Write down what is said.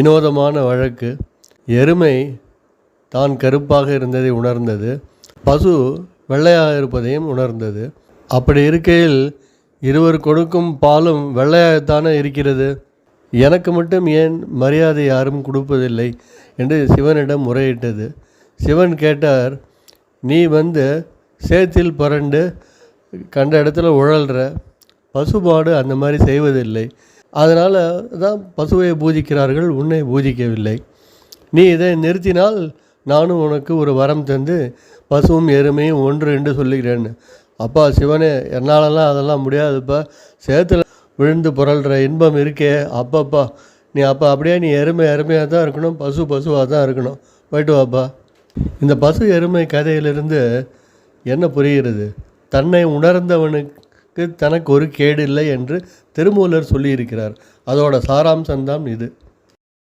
வினோதமான வழக்கு. எருமை தான் கருப்பாக இருந்ததை உணர்ந்தது. பசு வெள்ளையாக இருப்பதையும் உணர்ந்தது. அப்படி இருக்கையில் இருவர் கொடுக்கும் பாலும் வெள்ளையாகத்தானே இருக்கிறது? எனக்கு மட்டும் ஏன் மரியாதை யாரும் கொடுப்பதில்லை? என்று சிவனிடம் முறையிட்டது. சிவன் கேட்டார் நீ வந்து சேத்தில் புரண்டு கண்ட இடத்துல உழல்ற. பசுபாடு அந்த மாதிரி செய்வதில்லை. அதனால் தான் பசுவை பூஜிக்கிறார்கள் உன்னை பூஜிக்கவில்லை. நீ இதை நிறுத்தினால் நானும் உனக்கு ஒரு வரம் தந்து பசுவும் எருமையும் ஒன்று என்று சொல்லுகிறேன்னு அப்பா சிவனே என்னாலலாம் அதெல்லாம் முடியாதுப்பா. சேத்துல விழுந்து புரள்கிற இன்பம் இருக்கே. அப்பப்பா நீ அப்போ அப்படியே நீ எருமை எருமையாக தான் இருக்கணும் பசு பசுவாக தான் இருக்கணும். போயிட்டு வாப்பா. இந்த பசு எருமை கதையிலிருந்து என்ன புரிகிறது? தன்னை உணர்ந்தவனுக்கு தனக்கு ஒரு கேடு இல்லை என்று திருமூலர் சொல்லியிருக்கிறார். அதோட சாராம்சம்தான் இது.